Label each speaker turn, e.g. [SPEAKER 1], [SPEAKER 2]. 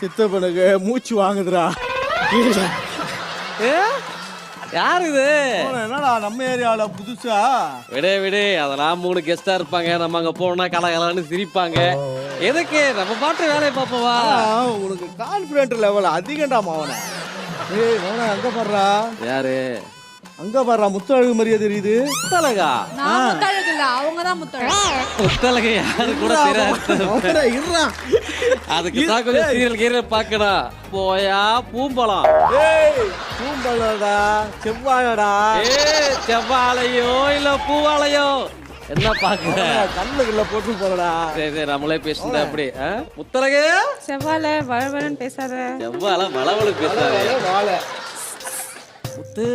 [SPEAKER 1] சித்தப்பனுக்கு மூச்சு வாங்குதுடா.
[SPEAKER 2] ஏ? யார் இது
[SPEAKER 1] என்னடா நம்ம ஏரியாவில் புதுசா?
[SPEAKER 2] விடு விடு. அதெல்லாம் மூணு கெஸ்டா இருப்பாங்க. நம்ம அங்க போனா கலகலன்னு சிரிப்பாங்க. எதுக்கு? நம்ம பாட்டு வேலையை பார்ப்போவா
[SPEAKER 1] உனக்கு கான்ஃபிடென்ட் லெவல் அதிகம்டா மாவன. ஏய் மவன அங்க பாடுறா
[SPEAKER 2] யாரு?
[SPEAKER 1] அங்க பாடுறா முத்தழகு மாதிரியே தெரியுது.
[SPEAKER 2] முத்தலகா
[SPEAKER 3] நான் முத்தழகு இல்ல அவங்க தான் முத்தழகு
[SPEAKER 2] முத்தலகை யாரு கூட தெரியாது. அதுக்கு தான் கொஞ்சம் சீரியல் கீரியல் பார்க்கணும் போயா பூம்பழம்.
[SPEAKER 1] ஏய் பூம்பழடா செவ்வாழடா.
[SPEAKER 2] ஏ செவ்வாழையோ இல்ல பூவாழையோ? என்ன பாக்குற
[SPEAKER 1] கண்ணுக்குள்ள போட்டு போறடா.
[SPEAKER 2] சரி சரி நம்மளே பேசுனது அப்படி ஆ? முத்தலகு
[SPEAKER 3] செவ்வாழை வளவளன்னு பேசாத.
[SPEAKER 2] செவ்வாழை மலவழு பேசுறாரு
[SPEAKER 1] வாழை.
[SPEAKER 2] முத்து